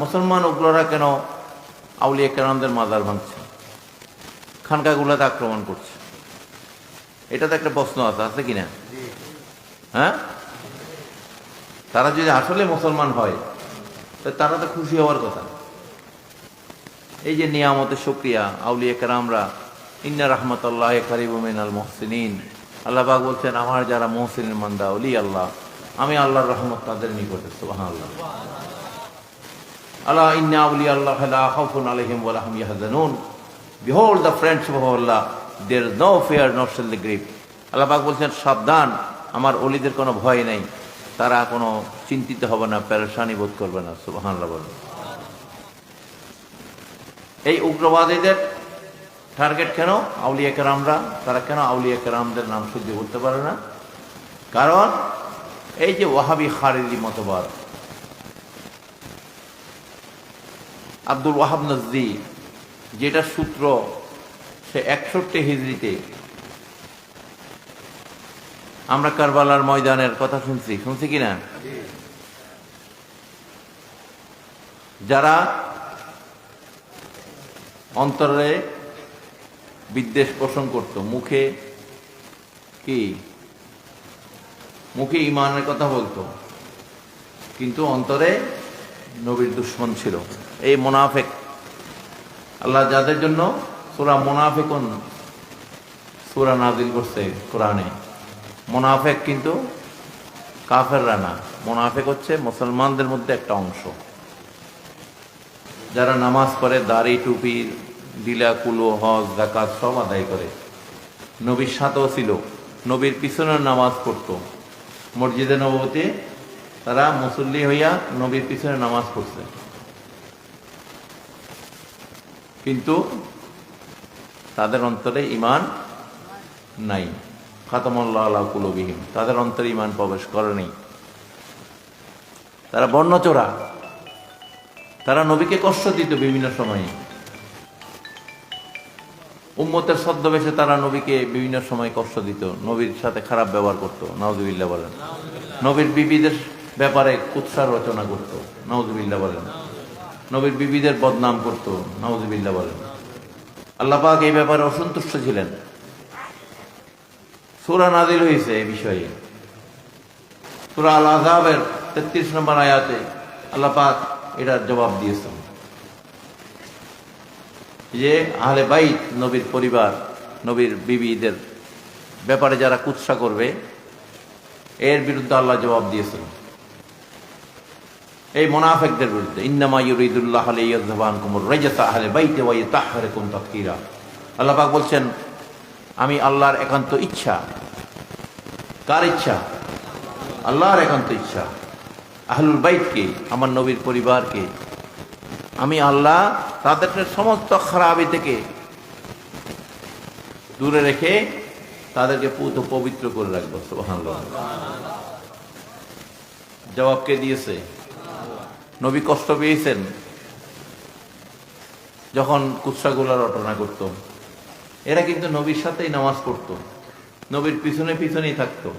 মুসলমান উগ্ররা কেন আউলিয়া কেরামদের মাজার ভাঙছে? খানকাগুলোতে আক্রমণ করছে। এটা তো একটা প্রশ্ন আছে আছে কিনা? হ্যাঁ? তারা যদি আসলে মুসলমান হয় তো তারা তো খুশি হওয়ার কথা। এই যে নিয়ামতের শুক্রিয়া আউলিয়া কেরামরা ইন্না রহমতুল্লাহ করিবুমিন আল মোহসিন আল্লাহ পাক বলছেন আমার যারা মোহসিনের মান্দা অলি আল্লাহ আমি আল্লাহর রহমত তাদের নিকটে সুবাহ আল্লাহ ইন্না আউলি আল্লাহ লা খাউফুন আলাইহিম ওয়া লাহুম ইয়াহজানুন। Behold the friendship of Allah there is no fear not shall the grip আল্লাহ পাক বলছেন, সাবধান, আমার অলিদের কোনো ভয় নেই। তারা কোনো চিন্তিত হবে না, পেরেশানি বোধ করবে না, সুবহানাল্লাহ বলেন। এই উগ্রবাদীদের টার্গেট কেন? আউলিয়া কেরামরা, তারা কেন আউলিয়া কেরামদের নাম সহ্য করতে পারে না? কারণ এই যে ওয়াহাবি খারিজি মতবাদ আব্দুল ওয়াহাব নজদি যেটা সূত্র সে একষট্টি হিজড়িতে। আমরা কারবালার ময়দানের কথা শুনছি শুনছি কিনা যারা অন্তরে বিদ্বেষ পোষণ করত, মুখে কি? মুখে ইমানের কথা বলতো, কিন্তু অন্তরে নবীর দুশ্মন ছিল। এই মোনাফেক, আল্লাহ যাদের জন্য সুরা মোনাফেকন, সুরা নাজিল করছে কোরআনে। মোনাফেক কিন্তু কাফেররা না, মোনাফেক হচ্ছে মুসলমানদের মধ্যে একটা অংশ। যারা নামাজ পড়ে, দাড়ি, টুপি দিলা কুলো, হজ জাকাত সব আদায় করে। নবীর সাথেও ছিল, নবীর পিছনে নামাজ পড়তো। মসজিদে নবতী তারা মুসল্লি হইয়া নবীর পিছনে নামাজ পড়ছে। কিন্তু তাদের অন্তরে ইমান নাই। খাতামল্লাহ কুলবিহীন তাদের অন্তরে ইমান প্রবেশ করেনি তারা বর্ণচোরা। তারা নবীকে কষ্ট দিত বিভিন্ন সময়ে। উম্মতের ছদ্মবেশে তারা নবীকে বিভিন্ন সময় কষ্ট দিত। নবীর সাথে খারাপ ব্যবহার করতো। নাউজুবিল্লাহ বলেন। নবীর বিবিদের ব্যাপারে কুৎসা রচনা করতো, নাউজুবিল্লাহ বলেন। নবীর বিবিদের বদনাম করতো, নাউজুবিল্লাহ বলেন। আল্লাহ পাক এই ব্যাপারে অসন্তুষ্ট ছিলেন। সুরা নাজিল হয়েছে এই বিষয়ে। সুরা আল আজাবের তেত্রিশ নম্বর আয়াতে আল্লাহ পাক এটার জবাব দিয়েছেন। যে আহলে বাইত, নবীর পরিবার, নবীর বিবিদের ব্যাপারে যারা কুৎসা করবে, এর বিরুদ্ধে আল্লাহ জবাব দিয়েছেন। এই মোনাফেকদের বিরুদ্ধে, ইন্নামা ইউরিদুল্লাহ আলাইয়াযবান কুমুর রাজাতা আহলে বাইতে ওয়া ইতাহহারুকুম তাতকিরা আল্লাহ পাক বলছেন, আমি আল্লাহর একান্ত ইচ্ছা। কার ইচ্ছা? আল্লাহর একান্ত ইচ্ছা। আহলুল বাইতকে আমার নবীর পরিবারকে আমি আল্লাহ তাদেরকে সমস্ত খারাপি থেকে দূরে রেখে তাদেরকে পুত পবিত্র করে রাখব জবাব কে দিয়েছে? নবী কষ্ট পেয়েছেন। যখন কুৎসাগুলা রটনা করত। এরা কিন্তু নবীর সাথেই নামাজ পড়তো। নবীর পিছনে পিছনেই থাকতো।